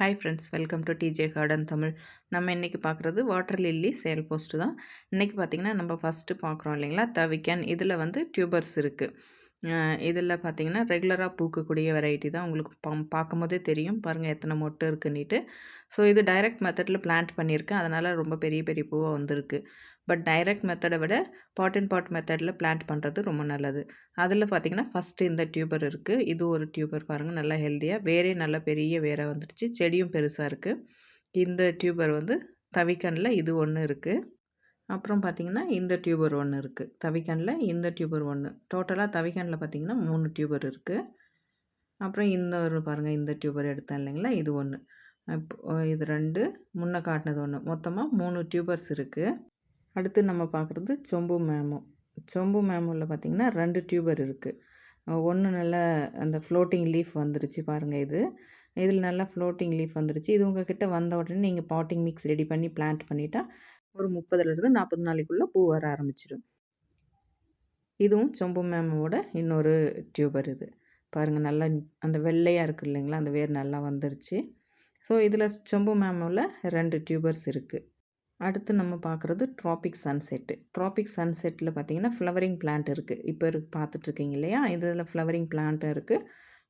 Hi friends welcome to DJ garden Tamil நம்ம இன்றைக்கி பார்க்குறது வாட்டர் லில்லி சேல் போஸ்ட்டு தான். இன்றைக்கி பார்த்திங்கன்னா நம்ம ஃபஸ்ட்டு பார்க்குறோம் இல்லைங்களா? தவிக்கன். இதில் வந்து டியூபர்ஸ் இருக்குது இதில் பார்த்திங்கன்னா ரெகுலராக பூக்கக்கூடிய வெரைட்டி தான் உங்களுக்கு பா பார்க்கும் போதே தெரியும். பாருங்கள் எத்தனை மொட்டு இருக்குன்னிட்டு. ஸோ இது டைரக்ட் மெத்தடில் பிளான்ட் பண்ணியிருக்கேன். அதனால் ரொம்ப பெரிய பெரிய பூவாக வந்திருக்கு. பட் டைரக்ட் மெத்தடை விட பாட் அண்ட் பாட் மெத்தடில் பிளான்ட் பண்ணுறது ரொம்ப நல்லது. அதில் பார்த்திங்கன்னா ஃபஸ்ட்டு இந்த டியூபர் இருக்குது இது ஒரு டியூபர் பாருங்கள் நல்லா ஹெல்த்தியாக வேரே நல்ல பெரிய வேரை வந்துடுச்சு செடியும் பெருசாக இருக்குது இந்த டியூபர் வந்து தவிக்கனில் இது ஒன்று இருக்குது அப்புறம் பார்த்திங்கன்னா இந்த டியூபர் ஒன்று இருக்குது தவிக்கனில் இந்த டியூபர் ஒன்று டோட்டலாக தவிக்கனில் பார்த்திங்கன்னா மூணு டியூபர் இருக்குது அப்புறம் இந்த ஒரு பாருங்கள் இந்த டியூபர் எடுத்தேன் இல்லைங்களா? இது ஒன்று இப்போ இது ரெண்டு. முன்னே காட்டினது ஒன்று மொத்தமாக மூணு டியூபர்ஸ் இருக்குது அடுத்து நம்ம பார்க்குறது சொம்பு மேமோ. சொம்பு மேமோவில் பார்த்திங்கன்னா ரெண்டு டியூபர் இருக்குது ஒன்று நல்லா அந்த ஃப்ளோட்டிங் லீஃப் வந்துருச்சு பாருங்கள் இது. இதில் நல்லா ஃப்ளோட்டிங் லீஃப் வந்துருச்சு. இது உங்கள் கிட்டே வந்த உடனே நீங்கள் பாட்டிங் மிக்ஸ் ரெடி பண்ணி பிளான்ட் பண்ணிட்டா ஒரு முப்பதுலேருந்து நாற்பது நாளைக்குள்ளே பூ வர ஆரம்பிச்சிடும் இதுவும் சொம்பு மேமோட இன்னொரு டியூபர் இது. பாருங்கள் நல்லா அந்த வெள்ளையாக இருக்குது இல்லைங்களா? அந்த வேர் நல்லா வந்துருச்சு. ஸோ இதில் சொம்பு மேமோவில் ரெண்டு டியூபர்ஸ் இருக்குது அடுத்து நம்ம பார்க்குறது ட்ராபிக் சன்செட்டு ட்ராபிக் சன்செட்டில் பார்த்தீங்கன்னா ஃப்ளவரிங் பிளான்ட் இருக்குது இப்போ இருக்கு பார்த்துட்ருக்கீங்க இல்லையா? இதில் ஃப்ளவரிங் பிளான்ட்டும் இருக்குது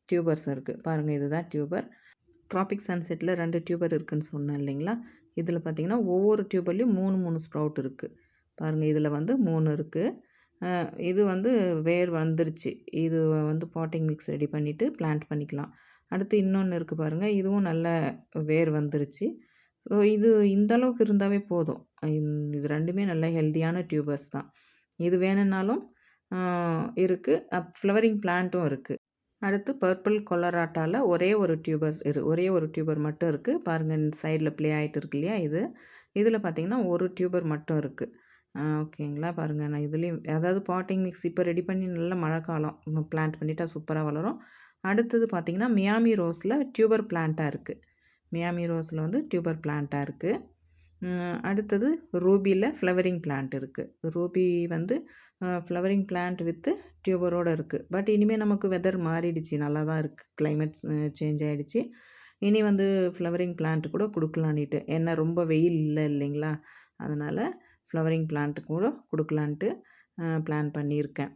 டியூபர்ஸும் இருக்குது பாருங்கள் இதுதான் டியூபர். ட்ராபிக் சன்செட்டில் ரெண்டு டியூபர் இருக்குதுன்னு சொன்னேன் இல்லைங்களா? இதில் பார்த்திங்கன்னா ஒவ்வொரு டியூபர்லேயும் மூணு மூணு ஸ்ப்ரவுட் இருக்குது பாருங்கள் இதில் வந்து மூணு இருக்குது இது வந்து வேர் வந்துருச்சு. இது வந்து பாட்டிங் மிக்ஸ் ரெடி பண்ணிவிட்டு பிளான்ட் பண்ணிக்கலாம். அடுத்து இன்னொன்று இருக்குது பாருங்கள் இதுவும் நல்ல வேர் வந்துருச்சு. ஸோ இது இந்த அளவுக்கு இருந்தாவே போதும். இது ரெண்டுமே நல்ல ஹெல்த்தியான டியூபர்ஸ் தான். இது வேணும்னாலும் இருக்குது அப் ஃப்ளவரிங் பிளான்ட்டும் இருக்குது அடுத்து பர்பிள் கொலராட்டாவில் ஒரே ஒரு டியூபர்ஸ் இரு ஒரே ஒரு டியூபர் மட்டும் இருக்குது பாருங்கள் சைடில் ப்ளே ஆகிட்டு இருக்கு இல்லையா இது? இதில் பார்த்திங்கன்னா ஒரு டியூபர் மட்டும் இருக்குது ஓகேங்களா பாருங்கள் நான் இதுலேயும் அதாவது பாட்டிங் மிக்ஸ் இப்போ ரெடி பண்ணி நல்ல மழை காலம் பிளான்ட் பண்ணிட்டா சூப்பராக வளரும். அடுத்தது பார்த்திங்கன்னா மியாமி ரோஸில் டியூபர் பிளான்ட்டாக இருக்குது மியாமி ரோஸில் வந்து டியூபர் பிளான்ட்டாக இருக்குது அடுத்தது ரூபியில் ஃப்ளவரிங் பிளான்ட் இருக்குது ரூபி வந்து ஃப்ளவரிங் பிளான்ட் வித்து டியூபரோடு இருக்குது பட் இனிமேல் நமக்கு வெதர் மாறிடுச்சு. நல்லா தான் இருக்குது கிளைமேட் சேஞ்ச் ஆகிடுச்சு இனி வந்து ஃப்ளவரிங் பிளான்ட் கூட கொடுக்கலான்ட்டு ஏன்னா ரொம்ப வெயில் இல்லை இல்லைங்களா? அதனால் ஃப்ளவரிங் பிளான்ட் கூட கொடுக்கலான்ட்டு பிளான் பண்ணியிருக்கேன்.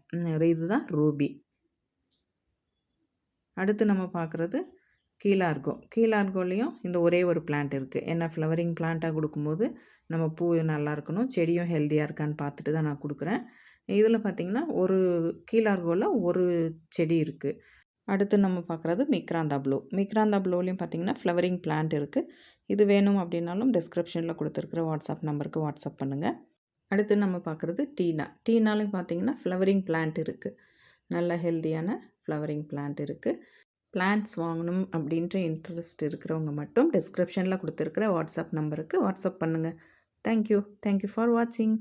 இதுதான் ரூபி. அடுத்து நம்ம பார்க்குறது கீழார்கோ கீழார்கோலேயும் இந்த ஒரே ஒரு பிளான்ட் இருக்குது என்ன ஃப்ளவரிங் பிளான்ட்டாக கொடுக்கும்போது நம்ம பூ நல்லா இருக்கணும் செடியும் ஹெல்த்தியாக இருக்கான்னு பார்த்துட்டு தான் நான் கொடுக்குறேன். இதில் பார்த்திங்கன்னா ஒரு கீழார்கோவில் ஒரு செடி இருக்குது அடுத்து நம்ம பார்க்குறது மிக்ராந்தா ப்ளூ மிக்ராந்தா ப்ளூலையும் பார்த்திங்கன்னா ஃப்ளவரிங் பிளான்ட் இருக்குது இது வேணும் அப்படின்னாலும் டிஸ்கிரிப்ஷனில் கொடுத்துருக்குற வாட்ஸ்அப் நம்பருக்கு வாட்ஸ்அப் பண்ணுங்கள் அடுத்து நம்ம பார்க்குறது டீனா டீனாலையும் பார்த்திங்கன்னா ஃப்ளவரிங் பிளான்ட் இருக்குது நல்ல ஹெல்த்தியான ஃப்ளவரிங் பிளான்ட் இருக்குது பிளான்ஸ் வாங்கணும் அப்படின்ற இன்ட்ரெஸ்ட் இருக்கிறவங்க மட்டும் டிஸ்கிரிப்ஷனில் கொடுத்துருக்குற வாட்ஸ்அப் நம்பருக்கு வாட்ஸ்அப் பண்ணுங்கள் தேங்க்யூ தேங்க்யூ ஃபார் வாட்சிங்